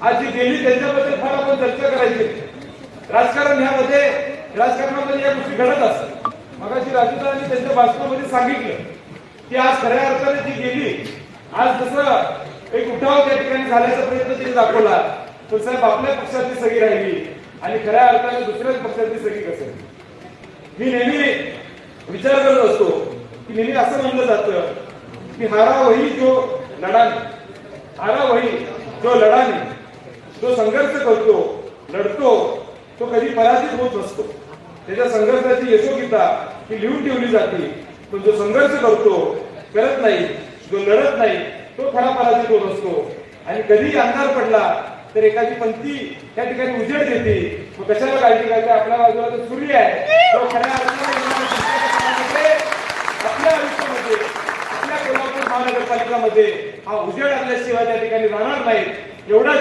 आज जी गेली त्यांच्याबद्दल फार आपण चर्चा करायची. राजकारण ह्यामध्ये राजकारणामध्ये या गोष्टी घडत असतात. मगाशी राजूदानी त्यांच्या भाषणामध्ये सांगितलं की आज खऱ्या अर्थाने जी गेली आज जसं एक उठाव त्या ठिकाणी झाल्याचा प्रयत्न तिने दाखवला तर साहेब आपल्या पक्षातली सगळी राहिली आणि खऱ्या अर्थाने दुसऱ्याच पक्षातली सगळी कसं? मी नेहमी विचार करत असतो की नेहमी असं म्हणलं जातं की हारा वही जो लढा हारा वही जो लढाने जो संघर्ष करतो लढतो तो कधी पराजित होत नसतो. त्याच्या संघर्षाची यशोगीता ही लिहून ठेवली जाते. पण जो संघर्ष करतो करत नाही जो लढत नाही तो खरा पराजित होत असतो. आणि कधी अंधार पडला तर एखादी पंथी त्या ठिकाणी उजेड देते. मग कशाला काळजी करायची आपल्या बाजूला जो सूर्य आहे. तो खऱ्या अर्थाने आपल्या आयुष्यामध्ये आपल्या कोल्हापूर महानगरपालिकामध्ये हा उजेड आणल्याशिवाय त्या ठिकाणी राहणार नाही. एवढाच